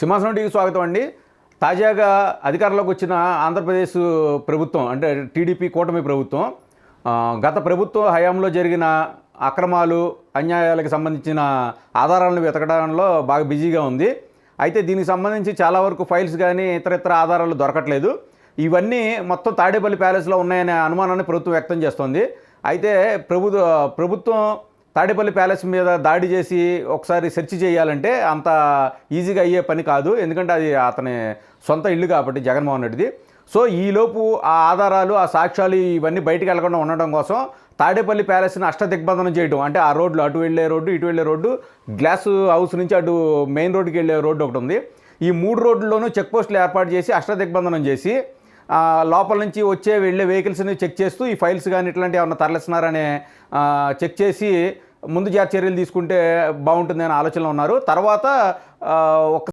సింహాసనం టీవీ స్వాగతం అండి. తాజాగా అధికారంలోకి వచ్చిన ఆంధ్రప్రదేశ్ ప్రభుత్వం అంటే టీడీపీ కూటమి ప్రభుత్వం గత ప్రభుత్వ హయాంలో జరిగిన అక్రమాలు అన్యాయాలకు సంబంధించిన ఆధారాలను వెతకడంలో బాగా బిజీగా ఉంది. అయితే దీనికి సంబంధించి చాలా వరకు ఫైల్స్ కానీ ఇతర ఇతర ఆధారాలు దొరకట్లేదు. ఇవన్నీ మొత్తం తాడేపల్లి ప్యాలెస్లో ఉన్నాయనే అనుమానాన్ని ప్రభుత్వం వ్యక్తం చేస్తోంది. అయితే ప్రభు ప్రభుత్వం తాడేపల్లి ప్యాలెస్ మీద దాడి చేసి ఒకసారి సెర్చ్ చేయాలంటే అంత ఈజీగా అయ్యే పని కాదు. ఎందుకంటే అది అతని సొంత ఇల్లు కాబట్టి జగన్మోహన్ రెడ్డిది. సో ఈలోపు ఆ ఆధారాలు ఆ సాక్ష్యాలు ఇవన్నీ బయటికి వెళ్ళకుండా ఉండడం కోసం తాడేపల్లి ప్యాలెస్ని అష్టదిగ్బంధనం చేయడం. అంటే ఆ రోడ్లు అటు వెళ్ళే రోడ్డు ఇటు వెళ్ళే రోడ్డు గ్లాస్ హౌస్ నుంచి అటు మెయిన్ రోడ్డుకి వెళ్ళే రోడ్డు ఒకటి ఉంది. ఈ మూడు రోడ్లలోనూ చెక్ పోస్టులు ఏర్పాటు చేసి అష్టదిగ్బంధనం చేసి లోపల నుంచి వచ్చే వెళ్ళే వెహికల్స్ని చెక్ చేస్తూ ఈ ఫైల్స్ కానీ ఇట్లాంటివి ఏమన్నా తరలిస్తున్నారనే చెక్ చేసి ముందు జాగ్రత్త చర్యలు తీసుకుంటే బాగుంటుంది అనే ఆలోచనలో ఉన్నారు. తర్వాత ఒక